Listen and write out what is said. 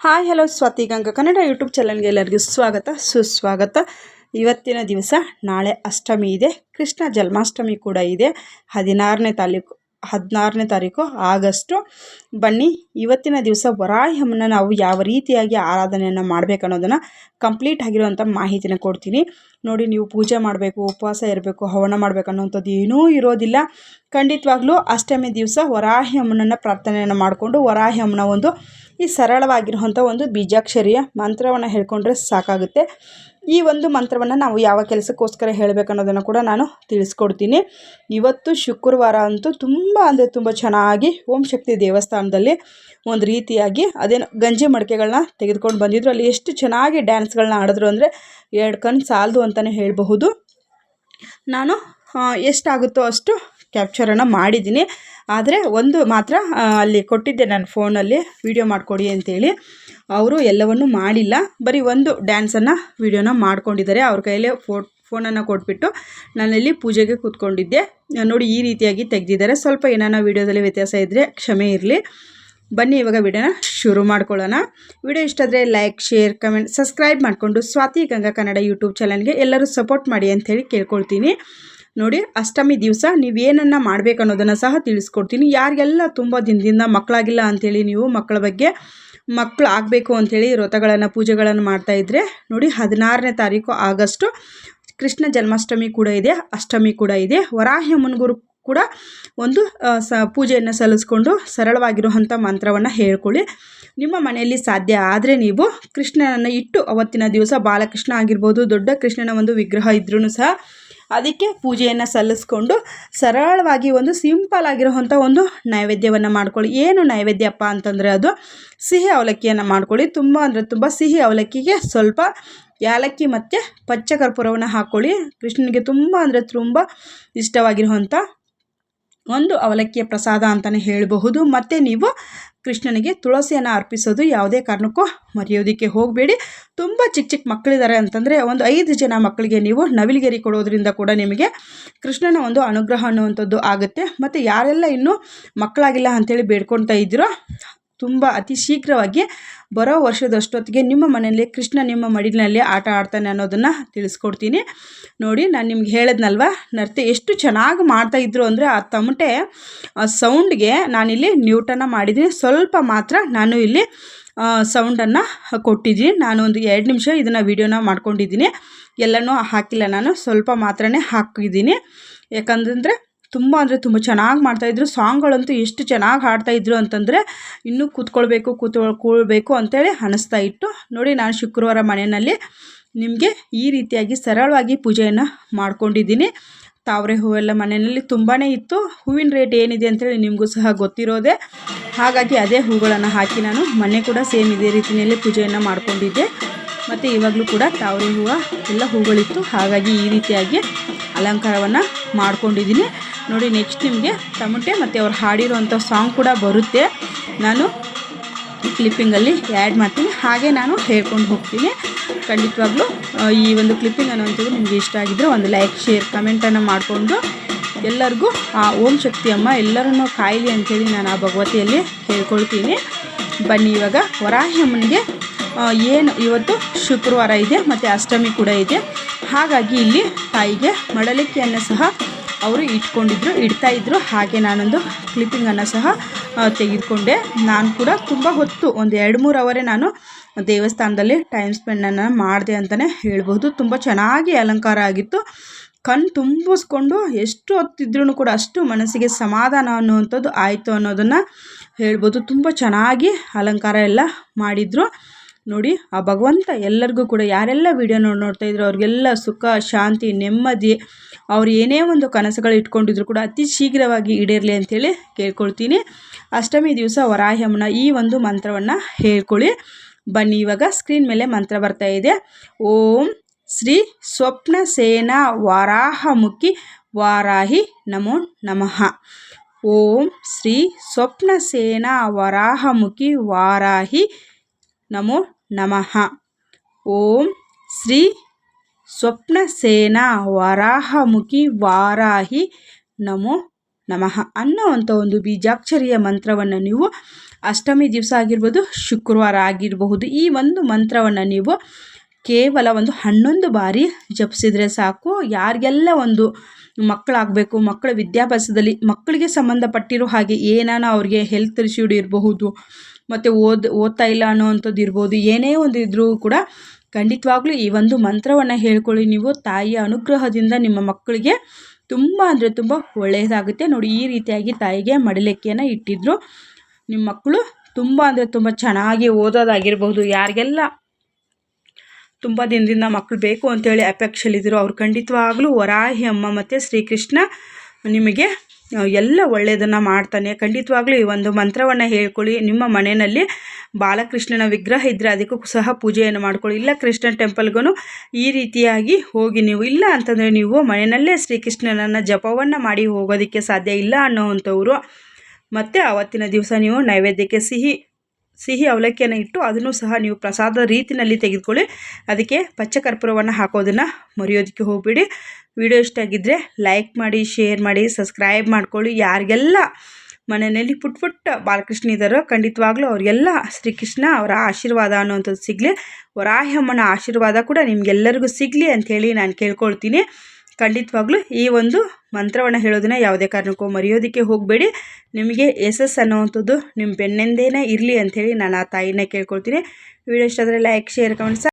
Hi, hello, Swathi Ganga Kannada YouTube ಚಾನಲ್ಗೆ ಎಲ್ಲರಿಗೂ ಸ್ವಾಗತ, ಸುಸ್ವಾಗತ. ಇವತ್ತಿನ ದಿವಸ, ನಾಳೆ ಅಷ್ಟಮಿ ಇದೆ, ಕೃಷ್ಣ ಜನ್ಮಾಷ್ಟಮಿ ಕೂಡ ಇದೆ. ಹದಿನಾರನೇ ತಾರೀಕು ಹದಿನಾರನೇ ತಾರೀಕು ಆಗಸ್ಟು. ಬನ್ನಿ, ಇವತ್ತಿನ ದಿವಸ ವರಾಹಮ್ಮನ ನಾವು ಯಾವ ರೀತಿಯಾಗಿ ಆರಾಧನೆಯನ್ನು ಮಾಡಬೇಕು ಅನ್ನೋದನ್ನು ಕಂಪ್ಲೀಟ್ ಆಗಿರುವಂಥ ಮಾಹಿತಿನ ಕೊಡ್ತೀನಿ. ನೋಡಿ, ನೀವು ಪೂಜೆ ಮಾಡಬೇಕು, ಉಪವಾಸ ಇರಬೇಕು, ಹವನ ಮಾಡಬೇಕು ಅನ್ನೋಂಥದ್ದು ಏನೂ ಇರೋದಿಲ್ಲ. ಖಂಡಿತವಾಗ್ಲೂ ಅಷ್ಟಮಿ ದಿವಸ ವರಾಹಿ ಅಮ್ಮನನ್ನು ಪ್ರಾರ್ಥನೆಯನ್ನು ಮಾಡಿಕೊಂಡು, ವರಾಹಿ ಅಮ್ಮನ ಒಂದು ಈ ಸರಳವಾಗಿರುವಂಥ ಒಂದು ಬೀಜಾಕ್ಷರಿಯ ಮಂತ್ರವನ್ನು ಹೇಳ್ಕೊಂಡ್ರೆ ಸಾಕಾಗುತ್ತೆ. ಈ ಒಂದು ಮಂತ್ರವನ್ನು ನಾವು ಯಾವ ಕೆಲಸಕ್ಕೋಸ್ಕರ ಹೇಳಬೇಕನ್ನೋದನ್ನು ಕೂಡ ನಾನು ತಿಳಿಸ್ಕೊಡ್ತೀನಿ. ಇವತ್ತು ಶುಕ್ರವಾರ ಅಂತೂ ತುಂಬ ಅಂದರೆ ತುಂಬ ಚೆನ್ನಾಗಿ ಓಂ ಶಕ್ತಿ ದೇವಸ್ಥಾನದಲ್ಲಿ ಒಂದು ರೀತಿಯಾಗಿ ಅದೇನು ಗಂಜಿ ಮಡಿಕೆಗಳನ್ನ ತೆಗೆದುಕೊಂಡು ಬಂದಿದ್ರು. ಅಲ್ಲಿ ಎಷ್ಟು ಚೆನ್ನಾಗಿ ಡ್ಯಾನ್ಸ್ಗಳನ್ನ ಆಡಿದ್ರು ಅಂದರೆ ಎರಡು ಕಣ್ಣು ಸಾಲದು ಅಂತಲೇ ಹೇಳಬಹುದು. ನಾನು ಎಷ್ಟಾಗುತ್ತೋ ಅಷ್ಟು ಕ್ಯಾಪ್ಚರನ್ನು ಮಾಡಿದ್ದೀನಿ. ಆದರೆ ಒಂದು ಮಾತ್ರ ಅಲ್ಲಿ ಕೊಟ್ಟಿದ್ದೆ ನಾನು ಫೋನಲ್ಲಿ ವೀಡಿಯೋ ಮಾಡಿಕೊಡಿ ಅಂತೇಳಿ. ಅವರು ಎಲ್ಲವನ್ನು ಮಾಡಿಲ್ಲ. ಬರೀ ಒಂದು ಡ್ಯಾನ್ಸನ್ನು ವೀಡಿಯೋನ ಮಾಡ್ಕೊಂಡಿದ್ದಾರೆ. ಅವ್ರ ಕೈಯಲ್ಲೇ ಫೋ ಫೋನನ್ನು ಕೊಟ್ಬಿಟ್ಟು ನಾನಲ್ಲಿ ಪೂಜೆಗೆ ಕೂತ್ಕೊಂಡಿದ್ದೆ. ನೋಡಿ, ಈ ರೀತಿಯಾಗಿ ತೆಗೆದಿದ್ದಾರೆ. ಸ್ವಲ್ಪ ಏನಾನ ವೀಡಿಯೋದಲ್ಲಿ ವ್ಯತ್ಯಾಸ ಇದ್ದರೆ ಕ್ಷಮೆ ಇರಲಿ. ಬನ್ನಿ, ಇವಾಗ ವಿಡಿಯೋನ ಶುರು ಮಾಡ್ಕೊಳ್ಳೋಣ. ವಿಡಿಯೋ ಇಷ್ಟ ಆದರೆ ಲೈಕ್ ಶೇರ್ ಕಮೆಂಟ್ ಸಬ್ಸ್ಕ್ರೈಬ್ ಮಾಡಿಕೊಂಡು ಸ್ವಾತಿ ಗಂಗಾ ಕನ್ನಡ ಯೂಟ್ಯೂಬ್ ಚಾನಲ್ಗೆ ಎಲ್ಲರೂ ಸಪೋರ್ಟ್ ಮಾಡಿ ಅಂಥೇಳಿ ಕೇಳ್ಕೊಳ್ತೀನಿ. ನೋಡಿ, ಅಷ್ಟಮಿ ದಿವಸ ನೀವೇನನ್ನು ಮಾಡಬೇಕು ಅನ್ನೋದನ್ನು ಸಹ ತಿಳಿಸ್ಕೊಡ್ತೀನಿ. ಯಾರಿಗೆಲ್ಲ ತುಂಬ ದಿನದಿಂದ ಮಕ್ಕಳಾಗಿಲ್ಲ ಅಂಥೇಳಿ ನೀವು ಮಕ್ಕಳ ಬಗ್ಗೆ ಮಕ್ಕಳು ಆಗಬೇಕು ಅಂಥೇಳಿ ವ್ರತಗಳನ್ನು, ಪೂಜೆಗಳನ್ನು ಮಾಡ್ತಾಯಿದ್ರೆ ನೋಡಿ ಹದಿನಾರನೇ ತಾರೀಕು ಆಗಸ್ಟು ಕೃಷ್ಣ ಜನ್ಮಾಷ್ಟಮಿ ಕೂಡ ಇದೆ, ಅಷ್ಟಮಿ ಕೂಡ ಇದೆ. ವರಾಹ್ಯ ಮುನ್ಗುರು ಕೂಡ ಒಂದು ಸ, ಪೂಜೆಯನ್ನು ಸಲ್ಲಿಸ್ಕೊಂಡು ಸರಳವಾಗಿರುವಂಥ ಮಂತ್ರವನ್ನು ಹೇಳ್ಕೊಳ್ಳಿ. ನಿಮ್ಮ ಮನೆಯಲ್ಲಿ ಸಾಧ್ಯ ಆದರೆ ನೀವು ಕೃಷ್ಣನನ್ನು ಇಟ್ಟು ಅವತ್ತಿನ ದಿವಸ ಬಾಲಕೃಷ್ಣ ಆಗಿರ್ಬೋದು, ದೊಡ್ಡ ಕೃಷ್ಣನ ಒಂದು ವಿಗ್ರಹ ಇದ್ರೂ ಸಹ ಅದಕ್ಕೆ ಪೂಜೆಯನ್ನು ಸಲ್ಲಿಸ್ಕೊಂಡು ಸರಳವಾಗಿ ಒಂದು ಸಿಂಪಲ್ ಆಗಿರುವಂಥ ಒಂದು ನೈವೇದ್ಯವನ್ನು ಮಾಡ್ಕೊಳ್ಳಿ. ಏನು ನೈವೇದ್ಯಪ್ಪ ಅಂತಂದರೆ ಅದು ಸಿಹಿ ಅವಲಕ್ಕಿಯನ್ನು ಮಾಡ್ಕೊಳ್ಳಿ. ತುಂಬ ಅಂದರೆ ತುಂಬ ಸಿಹಿ ಅವಲಕ್ಕಿಗೆ ಸ್ವಲ್ಪ ಏಲಕ್ಕಿ ಮತ್ತು ಪಚ್ಚ ಕರ್ಪೂರವನ್ನು ಹಾಕ್ಕೊಳ್ಳಿ. ಕೃಷ್ಣನಿಗೆ ತುಂಬ ಅಂದರೆ ತುಂಬ ಇಷ್ಟವಾಗಿರುವಂಥ ಒಂದು ಅವಲಕ್ಕಿಯ ಪ್ರಸಾದ ಅಂತಲೇ ಹೇಳಬಹುದು. ಮತ್ತು ನೀವು ಕೃಷ್ಣನಿಗೆ ತುಳಸಿಯನ್ನು ಅರ್ಪಿಸೋದು ಯಾವುದೇ ಕಾರಣಕ್ಕೂ ಮರೆಯೋದಕ್ಕೆ ಹೋಗಬೇಡಿ. ತುಂಬ ಚಿಕ್ಕ ಚಿಕ್ಕ ಮಕ್ಕಳಿದ್ದಾರೆ ಅಂತಂದರೆ ಒಂದು ಐದು ಜನ ಮಕ್ಕಳಿಗೆ ನೀವು ನವಿಲಿಗೆರಿ ಕೊಡೋದ್ರಿಂದ ಕೂಡ ನಿಮಗೆ ಕೃಷ್ಣನ ಒಂದು ಅನುಗ್ರಹ ಅನ್ನುವಂಥದ್ದು ಆಗುತ್ತೆ. ಮತ್ತು ಯಾರೆಲ್ಲ ಇನ್ನೂ ಮಕ್ಕಳಾಗಿಲ್ಲ ಅಂಥೇಳಿ ಬೇಡ್ಕೊಳ್ತಾ ಇದ್ದೀರೋ, ತುಂಬ ಅತಿ ಶೀಘ್ರವಾಗಿ ಬರೋ ವರ್ಷದಷ್ಟೊತ್ತಿಗೆ ನಿಮ್ಮ ಮನೆಯಲ್ಲಿ ಕೃಷ್ಣ ನಿಮ್ಮ ಮಡಿಲಿನಲ್ಲಿ ಆಟ ಆಡ್ತಾನೆ ಅನ್ನೋದನ್ನು ತಿಳಿಸ್ಕೊಡ್ತೀನಿ. ನೋಡಿ, ನಾನು ನಿಮ್ಗೆ ಹೇಳಿದ್ನಲ್ವ? ನರ್ತೆ ಎಷ್ಟು ಚೆನ್ನಾಗಿ ಮಾಡ್ತಾಯಿದ್ರು ಅಂದರೆ ಆ ತಮಟೆ, ಆ ಸೌಂಡ್ಗೆ ನಾನಿಲ್ಲಿ ನ್ಯೂಟನ್ನು ಮಾಡಿದ್ದೀನಿ. ಸ್ವಲ್ಪ ಮಾತ್ರ ನಾನು ಇಲ್ಲಿ ಸೌಂಡನ್ನು ಕೊಟ್ಟಿದ್ದೀನಿ. ನಾನು ಒಂದು ಎರಡು ನಿಮಿಷ ಇದನ್ನು ವೀಡಿಯೋನ ಮಾಡ್ಕೊಂಡಿದ್ದೀನಿ. ಎಲ್ಲನೂ ಹಾಕಿಲ್ಲ ನಾನು, ಸ್ವಲ್ಪ ಮಾತ್ರನೇ ಹಾಕಿದ್ದೀನಿ. ಯಾಕಂತಂದರೆ ತುಂಬ ಅಂದರೆ ತುಂಬ ಚೆನ್ನಾಗಿ ಮಾಡ್ತಾಯಿದ್ರು ಸಾಂಗ್ಗಳಂತೂ ಎಷ್ಟು ಚೆನ್ನಾಗಿ ಹಾಡ್ತಾಯಿದ್ರು ಅಂತಂದರೆ ಇನ್ನೂ ಕೂತ್ಕೊಳ್ಬೇಕು ಕೂತ್ಕೊಳ್ಬೇಕು ಅಂತೇಳಿ ಅನಿಸ್ತಾ ಇತ್ತು. ನೋಡಿ ನಾನು ಶುಕ್ರವಾರ ಮನೆಯಲ್ಲಿ ನಿಮಗೆ ಈ ರೀತಿಯಾಗಿ ಸರಳವಾಗಿ ಪೂಜೆಯನ್ನು ಮಾಡ್ಕೊಂಡಿದ್ದೀನಿ. ತಾವರೆ ಹೂವೆಲ್ಲ ಮನೆಯಲ್ಲಿ ತುಂಬಾ ಇತ್ತು. ಹೂವಿನ ರೇಟ್ ಏನಿದೆ ಅಂತೇಳಿ ನಿಮಗೂ ಸಹ ಗೊತ್ತಿರೋದೆ. ಹಾಗಾಗಿ ಅದೇ ಹೂಗಳನ್ನು ಹಾಕಿ ನಾನು ಮನೆ ಕೂಡ ಸೇಮ್ ಇದೇ ರೀತಿಯಲ್ಲಿ ಪೂಜೆಯನ್ನು ಮಾಡ್ಕೊಂಡಿದ್ದೆ. ಮತ್ತು ಇವಾಗಲೂ ಕೂಡ ತಾವರೆ ಹೂವು ಎಲ್ಲ ಹೂಗಳಿತ್ತು. ಹಾಗಾಗಿ ಈ ರೀತಿಯಾಗಿ ಅಲಂಕಾರವನ್ನು ಮಾಡ್ಕೊಂಡಿದ್ದೀನಿ. ನೋಡಿ ನೆಕ್ಸ್ಟ್ ನಿಮಗೆ ತಮಟೆ ಮತ್ತು ಅವ್ರು ಹಾಡಿರುವಂಥ ಸಾಂಗ್ ಕೂಡ ಬರುತ್ತೆ. ನಾನು ಕ್ಲಿಪ್ಪಿಂಗಲ್ಲಿ ಆ್ಯಡ್ ಮಾಡ್ತೀನಿ. ಹಾಗೆ ನಾನು ಹೇಳ್ಕೊಂಡು ಹೋಗ್ತೀನಿ. ಖಂಡಿತವಾಗ್ಲೂ ಈ ಒಂದು ಕ್ಲಿಪ್ಪಿಂಗ್ ಅನ್ನೋಂಥದ್ದು ನಿಮಗೆ ಇಷ್ಟ ಆಗಿದ್ದರೆ ಒಂದು ಲೈಕ್ ಶೇರ್ ಕಮೆಂಟನ್ನು ಮಾಡಿಕೊಂಡು ಎಲ್ಲರಿಗೂ ಆ ಓಂ ಶಕ್ತಿ ಅಮ್ಮ ಎಲ್ಲರನ್ನೂ ಕಾಯಿಲೆ ಅಂತೇಳಿ ನಾನು ಆ ಭಗವತಿಯಲ್ಲಿ ಕೇಳ್ಕೊಳ್ತೀನಿ ಬನ್ನಿ ಇವಾಗ ವರಾಹಿ ಅಮ್ಮನಿಗೆ ಏನು ಇವತ್ತು ಶುಕ್ರವಾರ ಇದೆ ಮತ್ತು ಅಷ್ಟಮಿ ಕೂಡ ಇದೆ. ಹಾಗಾಗಿ ಇಲ್ಲಿ ತಾಯಿಗೆ ಮಡಲಿಕೆಯನ್ನು ಸಹ ಅವರು ಇಟ್ಕೊಂಡಿದ್ರು, ಇಡ್ತಾ ಇದ್ರು. ಹಾಗೆ ನಾನೊಂದು ಕ್ಲಿಪ್ಪಿಂಗನ್ನು ಸಹ ತೆಗೆದುಕೊಂಡೆ. ನಾನು ಕೂಡ ತುಂಬ ಹೊತ್ತು, ಒಂದು ಎರಡು ಮೂರು ಅವರೇ ನಾನು ದೇವಸ್ಥಾನದಲ್ಲಿ ಟೈಮ್ ಸ್ಪೆಂಡನ್ನು ಮಾಡಿದೆ ಅಂತಲೇ ಹೇಳ್ಬೋದು ತುಂಬ ಚೆನ್ನಾಗಿ ಅಲಂಕಾರ ಆಗಿತ್ತು. ಕಣ್ಣು ತುಂಬಿಸ್ಕೊಂಡು ಎಷ್ಟು ಹೊತ್ತಿದ್ರೂ ಕೂಡ ಅಷ್ಟು ಮನಸ್ಸಿಗೆ ಸಮಾಧಾನ ಅನ್ನುವಂಥದ್ದು ಆಯಿತು ಅನ್ನೋದನ್ನು ಹೇಳ್ಬೋದು ತುಂಬ ಚೆನ್ನಾಗಿ ಅಲಂಕಾರ ಎಲ್ಲ ಮಾಡಿದರು. ನೋಡಿ, ಆ ಭಗವಂತ ಎಲ್ಲರಿಗೂ ಕೂಡ ಯಾರೆಲ್ಲ ವಿಡಿಯೋ ನೋಡಿ ನೋಡ್ತಾ ಇದ್ರು, ಅವ್ರಿಗೆಲ್ಲ ಸುಖ, ಶಾಂತಿ, ನೆಮ್ಮದಿ, ಅವ್ರು ಏನೇ ಒಂದು ಕನಸುಗಳು ಇಟ್ಕೊಂಡಿದ್ರು ಕೂಡ ಅತಿ ಶೀಘ್ರವಾಗಿ ಈಡೇರಲಿ ಅಂಥೇಳಿ ಕೇಳ್ಕೊಳ್ತೀನಿ. ಅಷ್ಟಮಿ ದಿವಸ ವರಾಹಮ್ಮನ ಈ ಒಂದು ಮಂತ್ರವನ್ನು ಹೇಳ್ಕೊಳ್ಳಿ. ಬನ್ನಿ, ಇವಾಗ ಸ್ಕ್ರೀನ್ ಮೇಲೆ ಮಂತ್ರ ಬರ್ತಾ ಇದೆ. ಓಂ ಶ್ರೀ ಸ್ವಪ್ನ ಸೇನಾ ವಾರಾಹಮುಖಿ ವಾರಾಹಿ ನಮೋ ನಮಃ. ಓಂ ಶ್ರೀ ಸ್ವಪ್ನ ಸೇನಾ ವರಾಹಮುಖಿ ವಾರಾಹಿ ನಮೋ ನಮಃ. ಓಂ ಶ್ರೀ ಸ್ವಪ್ನಸೇನಾ ವರಾಹಮುಖಿ ವಾರಾಹಿ ನಮೋ ನಮಃ ಅನ್ನೋ ಒಂದು ಬೀಜಾಕ್ಷರಿಯ ಮಂತ್ರವನ್ನು ನೀವು ಅಷ್ಟಮಿ ದಿವಸ ಆಗಿರ್ಬೋದು ಶುಕ್ರವಾರ ಆಗಿರಬಹುದು, ಈ ಒಂದು ಮಂತ್ರವನ್ನು ನೀವು ಕೇವಲ ಒಂದು ಹನ್ನೊಂದು ಬಾರಿ ಜಪಿಸಿದರೆ ಸಾಕು. ಯಾರಿಗೆಲ್ಲ ಒಂದು ಮಕ್ಕಳಾಗಬೇಕು, ಮಕ್ಕಳ ವಿದ್ಯಾಭ್ಯಾಸದಲ್ಲಿ ಮಕ್ಕಳಿಗೆ ಸಂಬಂಧಪಟ್ಟಿರೋ ಹಾಗೆ ಏನಾನ ಅವ್ರಿಗೆ ಹೆಲ್ತ್ ಇಶ್ಯೂಡ್ ಇರಬಹುದು, ಮತ್ತು ಓದ್, ಓದ್ತಾ ಇಲ್ಲ ಅನ್ನೋವಂಥದ್ದು ಇರ್ಬೋದು, ಏನೇ ಒಂದು ಇದ್ದರೂ ಕೂಡ ಖಂಡಿತವಾಗ್ಲೂ ಈ ಒಂದು ಮಂತ್ರವನ್ನು ಹೇಳ್ಕೊಳ್ಳಿ ನೀವು. ತಾಯಿಯ ಅನುಗ್ರಹದಿಂದ ನಿಮ್ಮ ಮಕ್ಕಳಿಗೆ ತುಂಬ ಅಂದರೆ ತುಂಬ ಒಳ್ಳೆಯದಾಗುತ್ತೆ ನೋಡಿ, ಈ ರೀತಿಯಾಗಿ ತಾಯಿಗೆ ಮಡಿಲಿಕೆಯನ್ನು ಇಟ್ಟಿದ್ರು. ನಿಮ್ಮ ಮಕ್ಕಳು ತುಂಬ ಅಂದರೆ ತುಂಬ ಚೆನ್ನಾಗಿ ಓದೋದಾಗಿರ್ಬೋದು ಯಾರಿಗೆಲ್ಲ ತುಂಬ ದಿನದಿಂದ ಮಕ್ಕಳು ಬೇಕು ಅಂತೇಳಿ ಅಪೇಕ್ಷೆಯಲ್ಲಿದ್ದರು ಅವ್ರು ಖಂಡಿತವಾಗ್ಲೂ ವರಾಹಿ ಅಮ್ಮ ಮತ್ತು ಶ್ರೀಕೃಷ್ಣ ನಿಮಗೆ ಎಲ್ಲ ಒಳ್ಳೆಯದನ್ನು ಮಾಡ್ತಾನೆ. ಖಂಡಿತವಾಗ್ಲೂ ಈ ಒಂದು ಮಂತ್ರವನ್ನು ಹೇಳ್ಕೊಳ್ಳಿ. ನಿಮ್ಮ ಮನೆಯಲ್ಲಿ ಬಾಲಕೃಷ್ಣನ ವಿಗ್ರಹ ಇದ್ದರೆ ಅದಕ್ಕೂ ಸಹ ಪೂಜೆಯನ್ನು ಮಾಡ್ಕೊಳ್ಳಿ. ಇಲ್ಲ ಕೃಷ್ಣನ ಟೆಂಪಲ್ಗೂ ಈ ರೀತಿಯಾಗಿ ಹೋಗಿ ನೀವು, ಇಲ್ಲ ಅಂತಂದರೆ ನೀವು ಮನೆಯಲ್ಲೇ ಶ್ರೀಕೃಷ್ಣನನ್ನು ಜಪವನ್ನು ಮಾಡಿ ಹೋಗೋದಕ್ಕೆ ಸಾಧ್ಯ ಇಲ್ಲ ಅನ್ನೋವಂಥವ್ರು ಮತ್ತು ಆವತ್ತಿನ ದಿವಸ ನೀವು ನೈವೇದ್ಯಕ್ಕೆ ಸಿಹಿ ಸಿಹಿ ಅವಲಕ್ಕಿಯನ್ನು ಇಟ್ಟು ಅದನ್ನು ಸಹ ನೀವು ಪ್ರಸಾದ ರೀತಿಯಲ್ಲಿ ತೆಗೆದುಕೊಳ್ಳಿ. ಅದಕ್ಕೆ ಪಚ್ಚ ಕರ್ಪೂರವನ್ನು ಹಾಕೋದನ್ನು ಮರೆಯೋದಕ್ಕೆ ಹೋಗಬೇಡಿ. ವಿಡಿಯೋ ಇಷ್ಟ ಆಗಿದ್ದರೆ ಲೈಕ್ ಮಾಡಿ ಶೇರ್ ಮಾಡಿ ಸಬ್ಸ್ಕ್ರೈಬ್ ಮಾಡ್ಕೊಳ್ಳಿ. ಯಾರಿಗೆಲ್ಲ ಮನೆಯಲ್ಲಿ ಪುಟ್ ಪುಟ್ಟ ಬಾಲಕೃಷ್ಣ ಇದ್ದಾರೋ ಖಂಡಿತವಾಗ್ಲೂ ಅವರಿಗೆಲ್ಲ ಶ್ರೀಕೃಷ್ಣ ಅವರ ಆಶೀರ್ವಾದ ಅನ್ನುವಂಥದ್ದು ಸಿಗಲಿ. ವರಾಹಮ್ಮನ ಆಶೀರ್ವಾದ ಕೂಡ ನಿಮಗೆಲ್ಲರಿಗೂ ಸಿಗಲಿ ಅಂಥೇಳಿ ನಾನು ಕೇಳ್ಕೊಳ್ತೀನಿ. ಖಂಡಿತವಾಗ್ಲೂ ಈ ಒಂದು ಮಂತ್ರವನ್ನು ಹೇಳೋದನ್ನ ಯಾವುದೇ ಕಾರಣಕ್ಕೂ ಮರೆಯೋದಕ್ಕೆ ಹೋಗಬೇಡಿ. ನಿಮಗೆ ಎಸ್ ಅನ್ನೋವಂಥದ್ದು ನಿಮ್ಮ ಬೆನ್ನೆಂದೇನೆ ಇರಲಿ ಅಂಥೇಳಿ ನಾನು ಆ ತಾಯಿನೇ ಕೇಳ್ಕೊಳ್ತೀನಿ. ವಿಡಿಯೋ ಇಷ್ಟ ಆದರೆ ಲೈಕ್, ಶೇರ್ ಕಮೆಂಟ್ಸ್